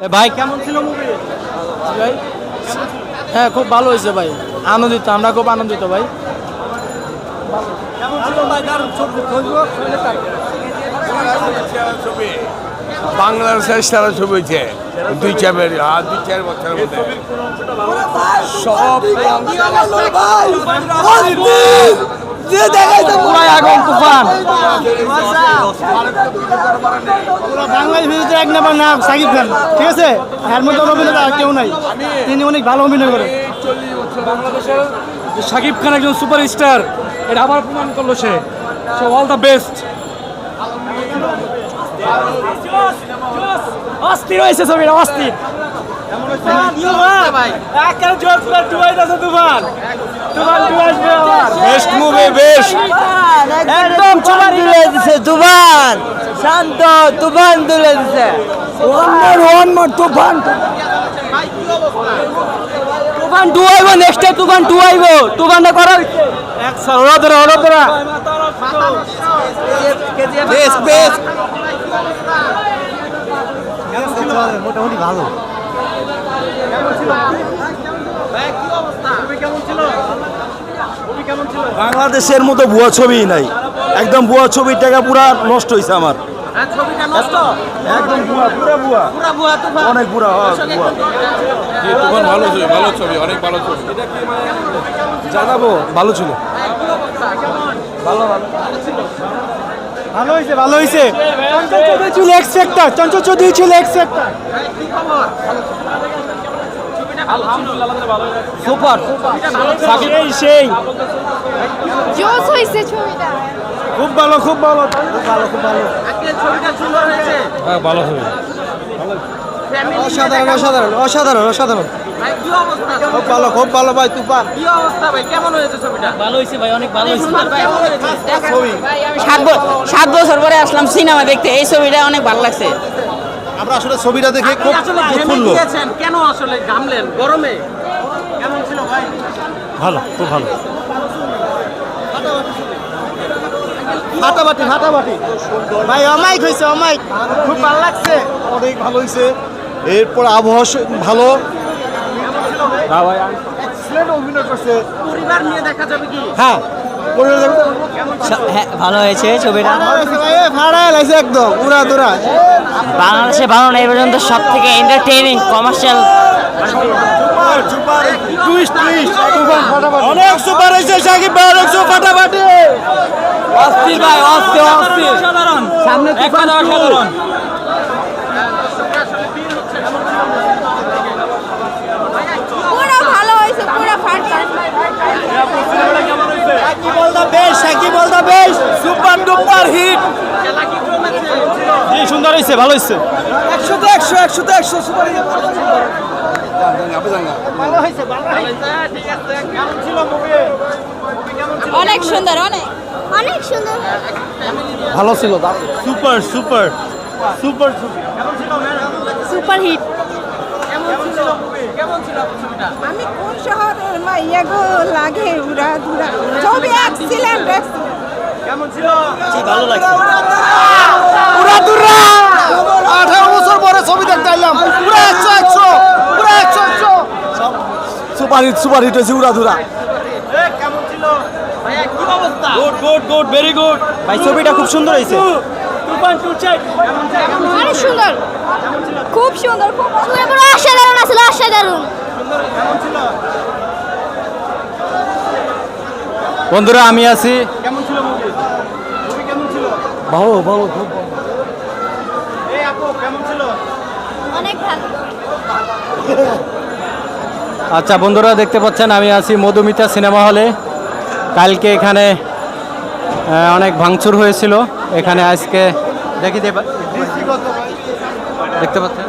এ ভাই কেমন ছিল মুভি ভাই? হ্যাঁ খুব ভালো হয়েছে ভাই। আনন্দিত আমরা খুব আনন্দিত ভাই। কেমন ছিল ভাই? দারুণ ছবি। হয়েছে। দুই চারের দুই চার বছরের মধ্যে। সব পুরাই আগুন তুফান। বাংলাদেশ ভিডিওতে এক নাম্বার নাম সাকিব খান ঠিক আছে? এর মধ্যে অভিনেতা কেউ নাই। তিনি অনেক ভালো অভিনয় করেন। বাংলাদেশের যে খান একজন সুপারস্টার এটা আবার প্রমাণ করল সে। সো অল দ্য বেস্ট অস্থির হয়েছে ছবিটা অস্থির। বেস্ট মুভি বেস্ট একদম তুফান তুলে দিছে তুফান শান্ত তুফান তুলে দিছে। তুফান টু আইব নেক্সট তুফান টু আইব তুফানটা করা বেস্ট বেস্ট মোটামুটি ভালো। বাংলাদেশের মতো ভুয়া ছবি নাই। একদম ভুয়া ছবির টাকা পুরা নষ্ট হয়েছে আমার। একদম ভুয়া পুরা ভুয়া। অনেক হ্যাঁ, ভুয়া। ভালো ছবি ভালো ছবি অনেক ভালো ছবি। জানাব? ভালো ছিল। ভালো হয়েছে ভালো হয়েছে চঞ্চল চৌধুরী ছিল এক্স ফ্যাক্টর চঞ্চল চৌধুরী ছিল এক্স ফ্যাক্টর সুপার। সেই সেই। জোস হয়েছে ছবিটা। খুব ভালো খুব ভালো। খুব ভালো খুব ভালো। হ্যাঁ ভালো হবে অসাধারণ অসাধারণ অসাধারণ অসাধারণ। খুব ভালো খুব ভালো ভাই তুফান। সাত ব- সাত বছর পরে আসলাম সিনেমা দেখতে। এই ছবিটা অনেক ভালো লাগছে। আমরা আসলে ছবিটা দেখে খুব উৎফুল্ল কেন আসলে ঘামলেন? গরমে? কেমন ছিল ভাই? ভালো খুব ভালো। হাঁটাবাটি হাঁটাবাটি ভাই অমাইক হয়েছে অমাইক খুব ভালো লাগছে। অনেক ভালো হয়েছে। এরপর আবহাওয়া ভালো। এক্সেলেন্ট অভিনয় করছে। পরিবার নিয়ে দেখা যাবে কি? হ্যাঁ। হ্যাঁ ভালো হয়েছে ছবিটা। ভাড়ায় লাগছে একদম উড়া দুরা বাংলাদেশে ভালো না এই পর্যন্ত সব থেকে এন্টারটেইনিং কমার্শিয়াল অনেক সুপার হয়েছে সাকিব ভাই অনেক সুপার ফাটাফাটি। অস্থির ভাই অস্থির অস্থির। সামনে তুফান অসাধারণ। পুরো ভালো হয়েছে পুরো ফাট সাকিব বল the best Shakib ball the best super duper hit. জি সুন্দর হয়েছে ভালো হয়েছে একশো তো একশো একশো তো একশো সুপার হিট। ভালো হয়েছে ভালো হয়েছে ঠিক আছে কেমন ছিল মুভি অনেক সুন্দর অনেক। অনেক সুন্দর। ভালো ছিল super super super. Super hit. আমি কোন শহরের মাইয়া গো লাগে উড়া দুরা ছবি এক্সিলেন্ট কেমন ছিল? পুরা দুরা আঠারো বছর পরে ছবি দেখতে এলাম পুরা একশো একশো পুরা একশো একশো। সুপার হিট সুপার হিট হয়েছে উড়া ধুরা। কেমন ছিল? ভাইয়া কি অবস্থা? Good good good very good ভাই ছবিটা খুব সুন্দর হয়েছে। অনেক সুন্দর। খুব সুন্দর খুব অসাধারণ আসলে অসাধারণ। বন্ধুরা আমি আছি। কেমন ছিল মুভি মুভি কেমন ছিল? ভালো ভালো খুব এই আপু কেমন ছিল? অনেক ভালো। আচ্ছা বন্ধুরা দেখতে পাচ্ছেন আমি আছি মধুমিতা সিনেমা হলে। কালকে এখানে অনেক ভাঙচুর হয়েছিল। এখানে আজকে দেখি দে- দেখতে পাচ্ছেন?